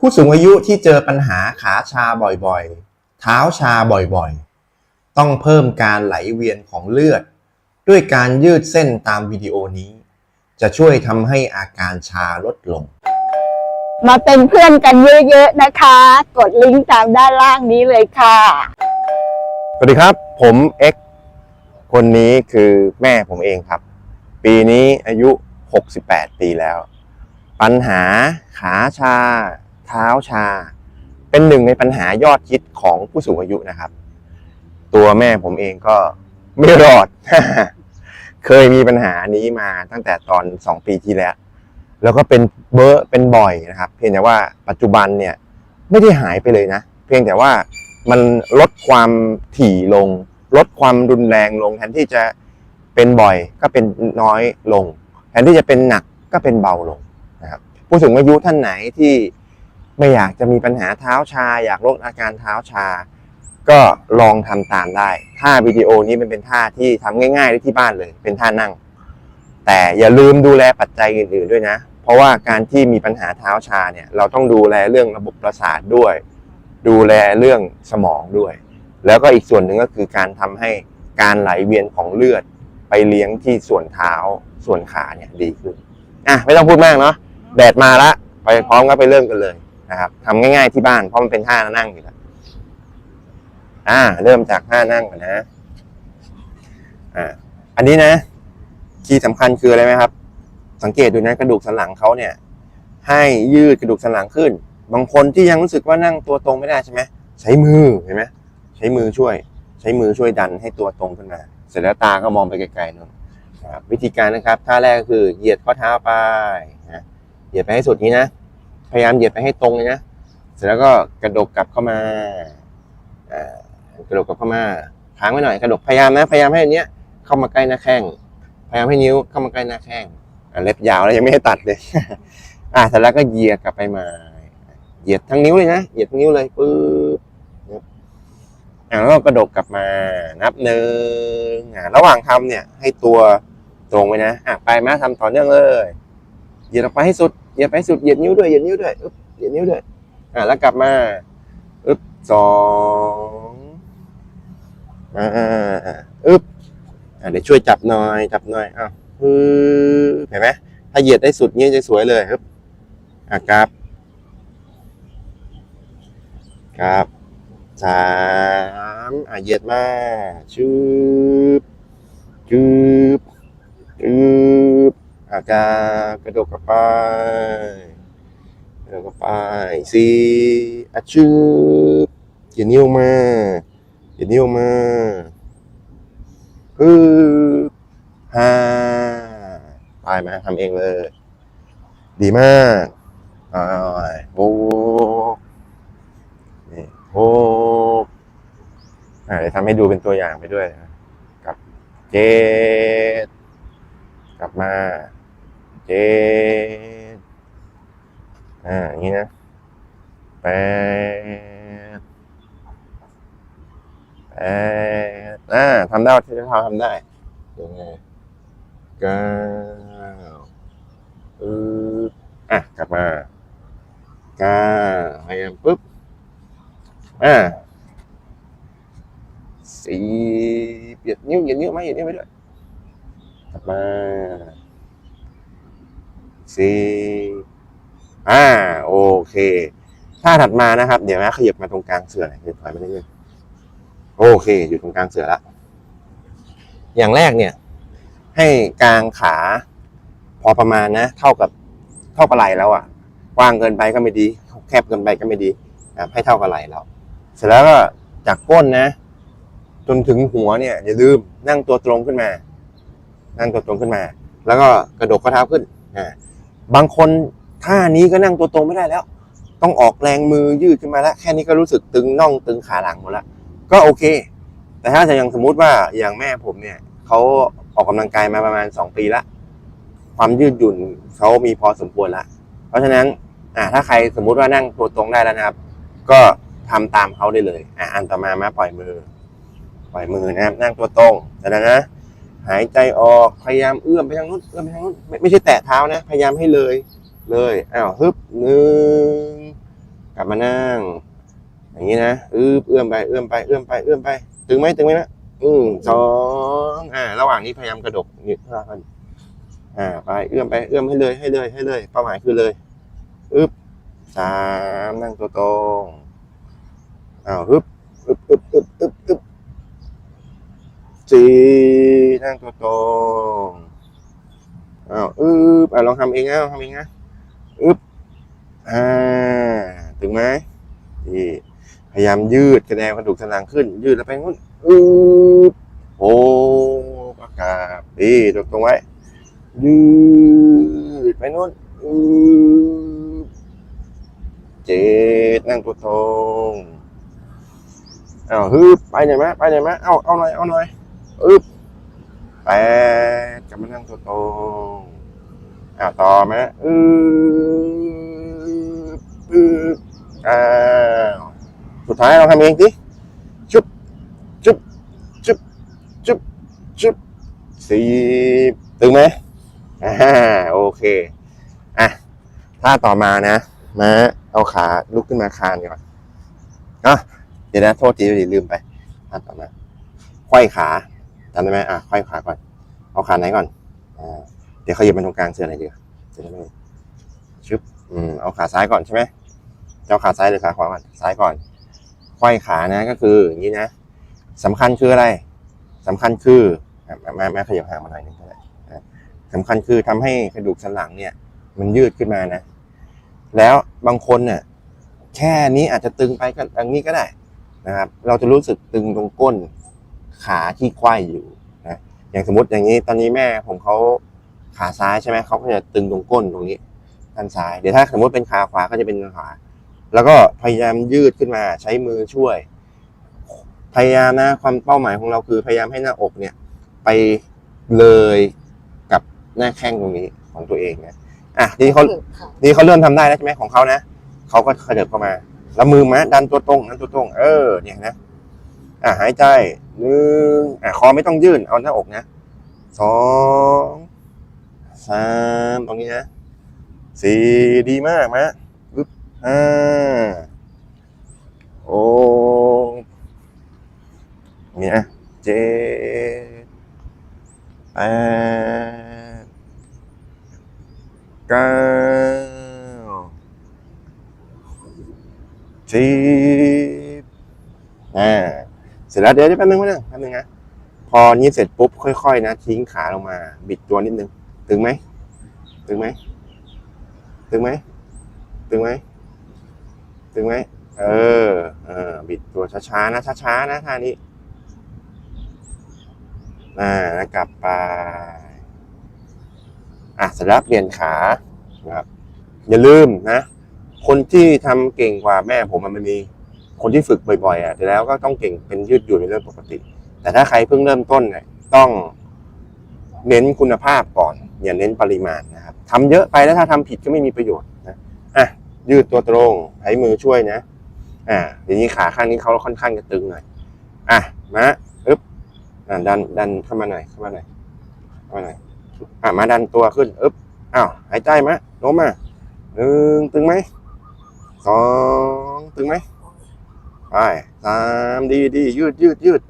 ผู้สูงอายุที่เจอปัญหาขาชาบ่อยๆ เท้าชาบ่อยๆ ต้องเพิ่มการไหลเวียนของเลือด ด้วยการยืดเส้นตามวิดีโอนี้ จะช่วยทำให้อาการชาลดลง มาเป็นเพื่อนกันเยอะๆนะคะ กดลิงก์ตามด้านล่างนี้เลยค่ะ สวัสดีครับ ผมเอ็กซ์คนนี้คือแม่ผมเองครับ ปีนี้อายุ 68 ปีแล้ว ปัญหาขาชา เท้าชา เป็นหนึ่งในปัญหายอดฮิตของผู้สูงอายุนะครับ ตัวแม่ผมเองก็ไม่รอด เคยมีปัญหานี้มาตั้งแต่ตอน2ปีที่แล้ว แล้วก็เป็นเบอร์เป็นบ่อยนะครับ เพียงแต่ว่าปัจจุบันเนี่ยไม่ได้หายไปเลยนะ เพียงแต่ว่ามันลดความถี่ลง ลดความรุนแรงลง แทนที่จะเป็นบ่อยก็เป็นน้อยลง แทนที่จะเป็นหนักก็เป็นเบาลงนะครับผู้สูงอายุท่านไหนที่ ไม่อยากจะมีปัญหาเท้าชา อยากลดอาการเท้าชา ก็ลองทำตามได้ท่าวิดีโอนี้มันเป็นท่าที่ทำง่ายๆได้ที่บ้านเลย เป็นท่านั่ง แต่อย่าลืมดูแลปัจจัยอื่น ๆด้วยนะ เพราะว่าการที่มีปัญหาเท้าชาเนี่ย เราต้องดูแลเรื่องระบบประสาทด้วย ดูแลเรื่องสมองด้วย แล้วก็อีกส่วนหนึ่งก็คือการทำให้การไหลเวียนของเลือดไปเลี้ยงที่ส่วนเท้าส่วนขาเนี่ยดีขึ้นอะไม่ต้องพูดมากเนาะแดดมาละไปพร้อมก็ไปเริ่มกันเลย นะครับทำง่ายๆที่บ้านเพราะมันเป็นท่านั่งอยู่แล้วอ่า เริ่มจากท่านั่งก่อนนะอ่าอันนี้นะคีย์สำคัญคืออะไรไหมครับ สังเกตดูนะกระดูกสันหลังเขาเนี่ย ให้ยืดกระดูกสันหลังขึ้น บางคนที่ยังรู้สึกว่านั่งตัวตรงไม่ได้ใช่ไหมใช้มือเห็นไหมใช้มือช่วย ใช้มือช่วยดันให้ตัวตรงขึ้นมา เสร็จแล้วตาก็มองไปไกลๆนู่นวิธีการนะครับท่าแรกก็คือเหยียดข้อเท้าไปนะเหยียดไปให้สุดนี้นะ พยายามเหยียดไปให้ตรงเลยนะเสร็จแล้วก็กระดกกลับเข้ามาอ่ากระดกกลับเข้ามาค้างไว้หน่อยกระดกพยายามนะพยายามให้อันเนี้ยเข้ามาใกล้หน้าแข้งพยายามให้นิ้วเข้ามาใกล้หน้าแข้งเล็บยาวแล้วยังไม่ให้ตัดเลยอะเสร็จแล้วก็เหยียดกลับไปมา เหยียดทั้งนิ้วเลยนะเหยียดทั้งนิ้วเลยปึ๊บอะแล้วก็กระดกกลับมานับหนึ่งอะระหว่างทำเนี่ยให้ตัวตรงไว้นะอะไปมาทำต่อเนื่องเลยเหยียดออกไปให้สุด เหยียดไปสุดเหยียดนิ้วด้วยเหยียดนิ้วด้วยอึ๊บเหยียดนิ้วด้วยอะแล้วกลับมาอึ๊บสองอ่าอึ๊บอะเดี๋ยวช่วยจับหน่อยจับหน่อยอ้าวฮึเห็นไหมถ้าเหยียดได้สุดนี้ยจะสวยเลยครับอะครับครับสามอะเหยียดมาชืบชืบชืบ อะกากระโดดกลับไปกระโดดกลับไปสี่อะชืบเหยียดนิ้วมาเหยียดนิ้วมาปึ๊บห้าไปมทำเองเลย ดีมากอ่าโบกนี่โบกอ่าเดี๋ยวทำให้ดูเป็นตัวอย่างไปด้วยนะกับเจ็ดกลับมา เจ็ดอ่าอย่างนี้นะแปดแปดอ่าทำได้ที่จะทำได้ยังไงเก้าปึ๊บอะกลับมาเก้าพยายามปึ๊บอ่าสี่เปียดนิ้วเหยียดนิ้วไหมเหยียดนิ้วไปด้วยกลับมา อ่าโอเคถ้าถัดมานะครับ เดี๋ยวนะขยับมาตรงกลางเสือหน่อยถอยมานิดนึงโอเค อยู่ตรงกลางเสือละอย่างแรกเนี่ย ให้กลางขา พอประมาณนะ เท่ากับเท่ากับไหล่แล้วอะกว้างเกินไปก็ไม่ดี แคบเกินไปก็ไม่ดีนะครับให้เท่ากับไหล่เราเสร็จแล้วก็จากก้นนะ จนถึงหัวเนี่ยอย่าลืมนั่งตัวตรงขึ้นมา นั่งตัวตรงขึ้นมา แล้วก็กระดกข้อเท้าขึ้นอ่า บางคนท่านี้ก็นั่งตัวตรงไม่ได้แล้ว ต้องออกแรงมือยืดขึ้นมาแล้ว แค่นี้ก็รู้สึกตึงน่องตึงขาหลังหมดแล้วก็โอเค แต่ถ้าจะยังสมมุติว่าอย่างแม่ผมเนี่ยเขาออกกำลังกายมาประมาณสองปีละความยืดหยุ่นเขามีพอสมควรละเพราะฉะนั้นอ่าถ้าใครสมมุติว่านั่งตัวตรงได้แล้วนะครับ ก็ทำตามเขาได้เลยอ่าอันต่อมามาปล่อยมือ ปล่อยมือนะครับนั่งตัวตรงเสร็จแล้วนะ หายใจออกพยายามเอื้อมไปทางนู้นเอื้อมไปทางนู้นไม่ไม่ใช่แตะเท้านะ พยายามให้เลย เลยอ้าวฮึบหนึ่งกลับมานั่ง อย่างนี้นะอืบเอื้อมไปเอื้อมไปเอื้อมไปเอื้อมไปตึงไหมตึงไหมนะอืมสองอ่า ระหว่างนี้พยายามกระดกนี่เพื่อกันอ่าไปเอื้อมไปเอื้อมให้เลยให้เลยให้เลยเป้าหมายคือเลยอึบสามนั่งตัวตรงอ้าวฮึบอึบอึบอึบอึบอึบ สี่นั่งตัวตรงอ้าวอึบอะลองทำเองนะลองทำเองนะอึบอ่าถึงไหมดีพยายามยืดกระแดงกระดูกสันหลังขึ้น ยืดแล้วไปงู้นอึบโอ้ปากกาศดีตรงตรงไว้ ยืดไปนู่นอืบเจ็ดนั่งตัวตรงอ้าวฮึบไปไหนอยมไปไหนอยมเอาเอาหน่อยเอาหน่อย อึ๊บแปดกลับมานั่งตัวตรงอ้าต่อไหมอึบอึบอ้าสุดท้ายเราทำเองสิชุบชุบชุบชุบชุบสี่ตึงไหมอ่าโอเคอะถ้าต่อมานะมาเอาขาลุกขึ้นมาคานก่อนอะเดี๋ยวนะโทษทีเดี๋ยวลืมไปท่าต่อมาไขว้ขา จำได้ไหมอะไขว้ขาก่อน เอาขาไหนก่อนอ่าเดี๋ยวเขาหยิบมาตรงกลางเสื้อไหนดีกว่าจะได้ไม่ชึบอืมเอาขาซ้ายก่อนใช่ไหมจะเอาขาซ้ายหรือขาขวาก่อนซ้ายก่อนไขว้ขานะก็คืออย่างนี้นะสำคัญคืออะไรสำคัญคือแม่แม่แมขยับห่างมาหน่อยนึงก็ได้สำคัญคือทำให้กระดูกสันหลังเนี่ย มันยืดขึ้นมานะ แล้วบางคนเนี่ยแค่นี้อาจจะตึงไปก็อย่างนี้ก็ได้นะครับ เราจะรู้สึกตึงตรงก้น ขาที่ไขว้อยู่นะอย่างสมมติอย่างนี้ตอนนี้แม่ผมเขาขาซ้ายใช่ไหมเขาก็จะตึงตรงก้นตรงนี้ด้านซ้ายเดี๋ยวถ้าสมมติเป็นขาขวาก็จะเป็นขาขวาแล้วก็พยายามยืดขึ้นมาใช้มือช่วย พยายามนะความเป้าหมายของเราคือพยายามให้หน้าอกเนี่ย ไปเลยกับหน้าแข้งตรงนี้ของตัวเองนะอะนี่เขานี่เขาเริ่มทำได้แล้วใช่ไหมของเขานะเขาก็ขยับเข้ามา แล้วมือมาดันตัวตรงดันตัวตรง เออเนี่ยนะ อะหายใจหนึ่งอะคอไม่ต้องยื่น เอาหน้าอกนะสองสามตรงนี้นะสี่ดีมากมะปึ๊บห้าโอ้เนี่ยเจ็ดแปดเก้าสิบอ่า เสร็จแล้วเดี๋ยวเดี๋ยวแป๊บนึงแป๊บนึงแป๊บนึงนะพอนี้เสร็จปุ๊บค่อยๆนะทิ้งขาลงมา บิดตัวนิดนึง ตึงไหมตึงไหมตึงไหมตึงไหมตึงไหมเออเออบิดตัวช้าๆนะช้าๆนะท่านี้อ่าแล้วกลับไปอะเสร็จแล้วเปลี่ยนขาครับอย่าลืมนะ คนที่ทำเก่งกว่าแม่ผมมันมี คนที่ฝึกบ่อยๆอะแต่แล้วก็ต้องเก่งเป็นยืดหยุ่นเป็นเรื่องปกติ แต่ถ้าใครเพิ่งเริ่มต้นเนี่ยต้องเน้นคุณภาพก่อน อย่าเน้นปริมาณนะครับทำเยอะไปแล้วถ้าทำผิดก็ไม่มีประโยชน์นะอะยืดตัวตรงใช้มือช่วยนะ อ่าทีนี้ขาข้างนี้เขาค่อนข้างจะตึงหน่อยอะมาอึ๊บอ่าดันดันเข้ามาหน่อยเข้ามาหน่อยเข้ามาหน่อยอ่ามาดันตัวขึ้นอึ๊บอ้าวหายใจมะโน้มมาหนึ่งตึงไหมสองตึงไหม ไปสามดีดียืดยืดยืด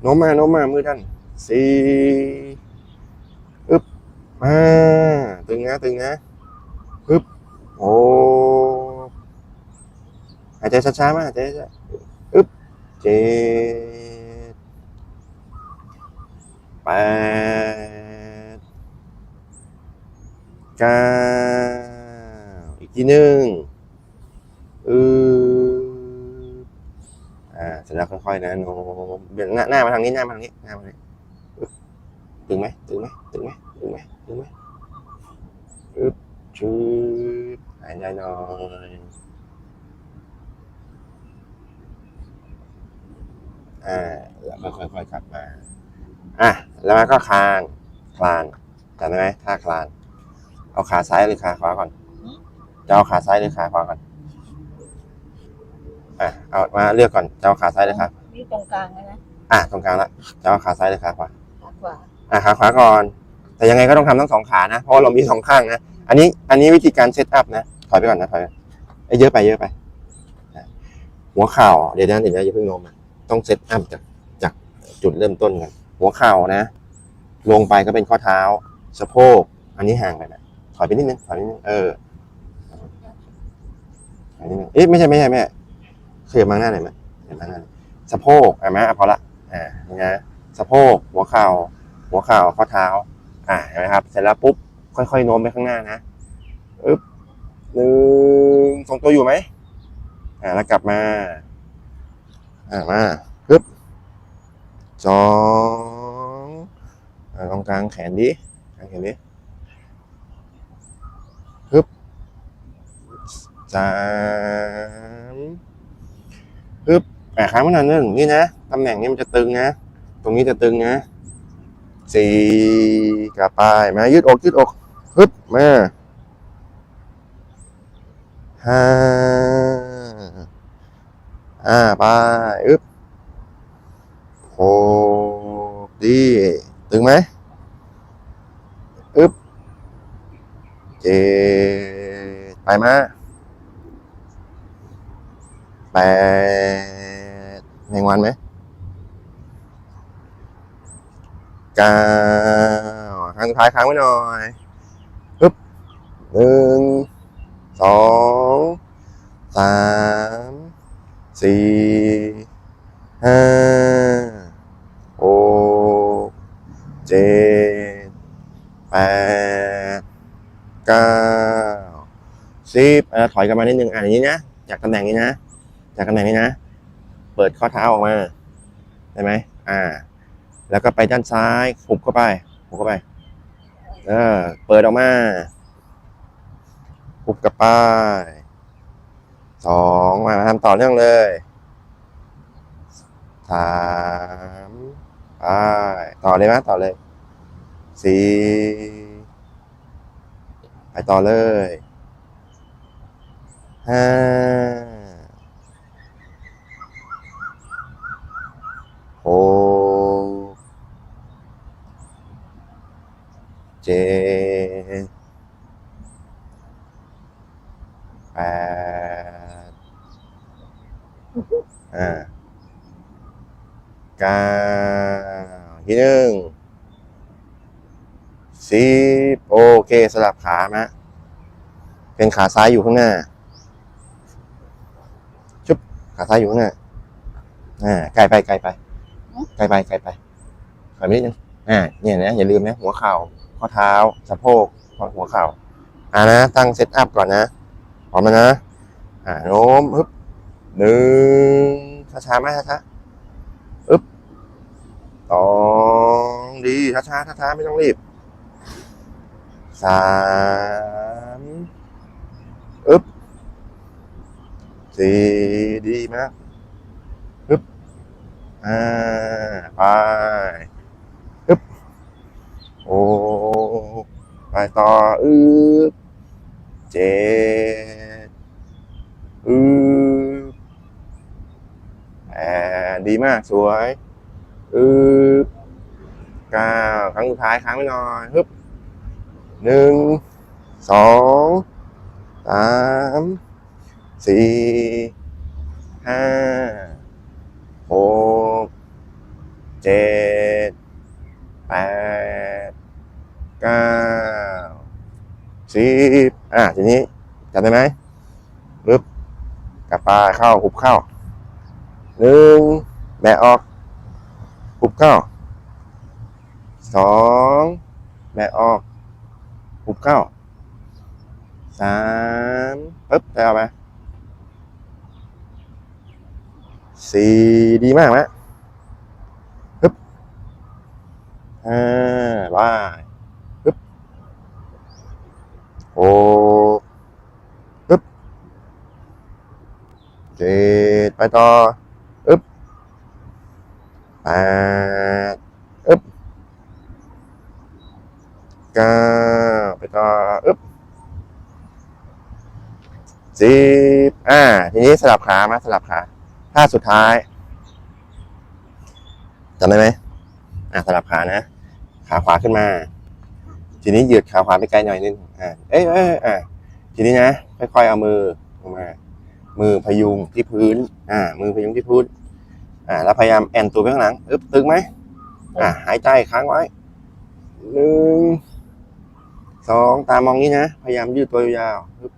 โน้มมาโน้มมามือดันสี่อึบมาตึงนะตึงนะอึบโอ้หายใจช้าๆมาหายใจช้าอึบเจ็ดแปดเก้าอีกทีหนึ่งอืออ่า เสร็จแล้วค่อยๆนะโน้มเบี่ยงหน้าหน้ามาทางนี้หน้ามาทางนี้หน้ามาทางนี้อึ๊บตึงไหมตึงไหมตึงไหมตึงไหมตึงไหมอึ๊บชืดหายใจหน่อยอ่าแล้วก็ค่อยๆกลับมาอะแล้วมันก็คลานคลานจำได้ไหมท่าคลาน เอาขาซ้ายหรือขาขวาก่อนจะเอาขาซ้ายหรือขาขวาก่อน อะเอามาเลือกก่อนจะเอาขาซ้ายหรือขานี่ตรงกลางนะอะตรงกลางละจะเอาขาซ้ายหรือขาขวาขาขวาอะขาขวาก่อน แต่ยังไงก็ต้องทำทั้งสองขานะ เพราะว่าเรามีสองข้างนะ อันนี้อันนี้วิธีการเซตอัพนะ ถอยไปก่อนนะถอยไปเอ้ยเยอะไปเยอะไป หัวเข่าเดี๋ยวนะเดี๋ยวนะอย่าเพิ่งโน้มอะต้องเซตอัพจากจากจุดเริ่มต้นกันหัวเข่านะ ลงไปก็เป็นข้อเท้า สะโพก อันนี้ห่างไปนะถอยไปนิดนึงถอยนิดนึงเออถอยนิดนึงเอ๊ะไม่ใช่ไม่ใช่ไม่ใช่ข ยับมาข้งหน้าหน่อยไหมขยับมาข้งหน้าหน่อยสะโพกอะมาอะพอละอ่านี่นะสะโพกหัวเข่า หัวเข่าข้อเท้า อ่าเห็นไหมครับ เสร็จแล้วปุ๊บค่อยๆโน้มไปข้างหน้านะอึ๊บหนึ่งทรงตัวอยู่ไหมอ่าแล้วกลับมาอ่ามาปึ๊บสองอ่าลองกลางแขนดิกลางแขนดิปึ๊บสาม ปึ๊บอ่าค้างไว้หน่อยนึงนี่นะตำแหน่งนี้มันจะตึงนะ ตรงนี้จะตึงนะสี่กลับไปมายืดอกยืดอกปึ๊บมาห้าอ่าไปอึ๊บหกดีตึงไหมอึ๊บเจ็ดไปมา แปดแมงวันไหมเก้าครั้งสุดท้ายค้างไว้หน่อยอึ๊บหนึ่งสองสามสี่ห้าหกเจ็ดแปดเก้าสิบอะถอยกลับมานิดนึงอะอย่างนี้นะจากตำแหน่งนี้นะ จากตำแหน่งนี้นะ เปิดข้อเท้าออกมาได้ไหมอ่า แล้วก็ไปด้านซ้ายหุบเข้าไปหุบเข้าไป เออ เปิดออกมาหุบกลับไปสองมาทำต่อเนื่องเลยสามไปต่อเลยไหมต่อเลยสี่ไปต่อเลยห้าหก เจ็ดแปดอ่าเก้าทีหนึ่งสิบโอเคสลับขามาเป็นขาซ้ายอยู่ข้างหน้า ชุบขาซ้ายอยู่ข้างหน้า อ่าไกลไปไกลไปไกลไปไกลไปขอนิดนึงอ่าเนี่ยนะอย่าลืมนะหัวเข่า ข้อเท้า สะโพกหัวเข่าอ่านะ ตั้งเซตอัพก่อนนะพร้อมแล้วนะ อ่าโน้มฮึบหนึ่งช้าๆไหมช้าๆอึบสองดีช้าๆช้าๆไม่ต้องรีบสามอึบสี่ดีมากอึบอ่าไป โอ้ไปต่ออึบเจ็ดอือแอดีมากสวยอือเก้าครั้งสุดท้ายค้างไว้หน่อยฮึบหนึ่งสองสามสี่ห้าหกเจ็ดแปด เก้าสิบอะทีนี้จำได้ไหมปึ๊บกลับไปเข้าหุบเข้าหนึ่งแบะออกหุบเข้าสองแบะออกหุบเข้าสามปึ๊บได้เอาไหมสี่ดีมากไหมปึ๊บห้าบาย หกเจ็ดไปต่ออึ๊บแปดอึ๊บเก้าไปต่ออึ๊บสิบอ่า ทีนี้สลับขามาสลับขาท่าสุดท้ายจำได้ไหมอ่าสลับขานะ ขาขวาขึ้นมา ทีนี้เหยียดขาขวาไปไกลหน่อยนึงอ่าเอ้ยเอ้ยอ่าทีนี้นะค่อยๆเอามือลงมา มือพยุงที่พื้น อ่า มือพยุงที่พื้น อ่า แล้วพยายามแอนตัวไปข้างหลังอึ๊บตึงไหมอ่า หายใจค้างไว้หนึ่งสองตามองนี้นะ พยายามยืดตัวยาวๆอึ๊บ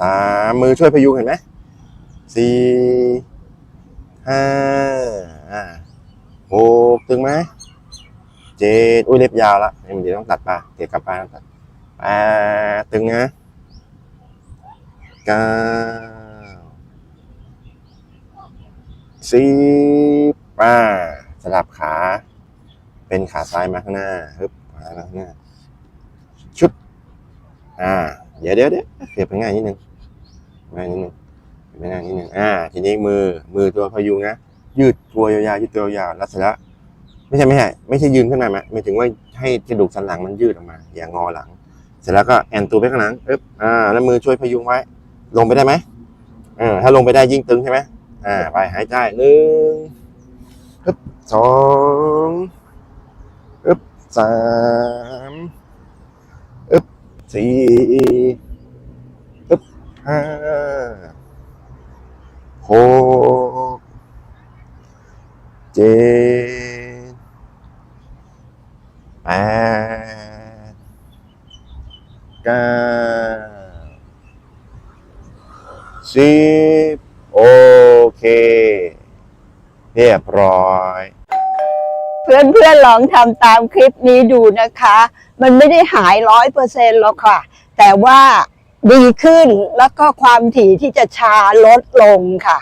สามมือช่วยพยุงเห็นไหมสี่ห้าอ่าหกตึงไหม เจ็ดอุ้ยเล็บยาวละเดี๋ยวต้องตัดปลาเก็บกลับปลาต้องตัดแปดตึงนะเก้าสิบป้าสลับขา เป็นขาซ้ายมาข้างหน้าฮึบขาซ้ายมาข้างหน้า ชุดอ่า เดี๋ยวเดี๋ยวเดี๋ยวเก็บไปง่ายนิดนึงง่ายนิดนึงเก็บไปง่ายนิดนึงอ่า ทีนี้มือมือตัวพยุงนะยืดตัวยาวๆยืดตัวยาวๆล้วเสร็จแล้ว ไม่ใช่ไม่ใช่ไม่ใช่ยืนขึ้นมาไหมหมายถึงว่าให้กระดูกสันหลังมันยืดออกมา อย่างงอหลัง เสร็จแล้วก็แอนตัวไปข้างหลังปึ๊บอ่าแล้วมือช่วยพยุงไว้ ลงไปได้ไหมเออถ้าลงไปได้ยิ่งตึงใช่ไหมอ่าไปหายใจหนึ่งปึ๊บสองปึ๊บสามปึ๊บสี่ปึ๊บห้าหกเจ็ดแปด เก้าสิบโอเค เรียบร้อย เพื่อนเพื่อนลองทำตามคลิปนี้ดูนะคะ มันไม่ได้หายร้อยเปอร์เซ็นต์หรอกค่ะ แต่ว่าดีขึ้นแล้วก็ความถี่ที่จะชาลดลงค่ะ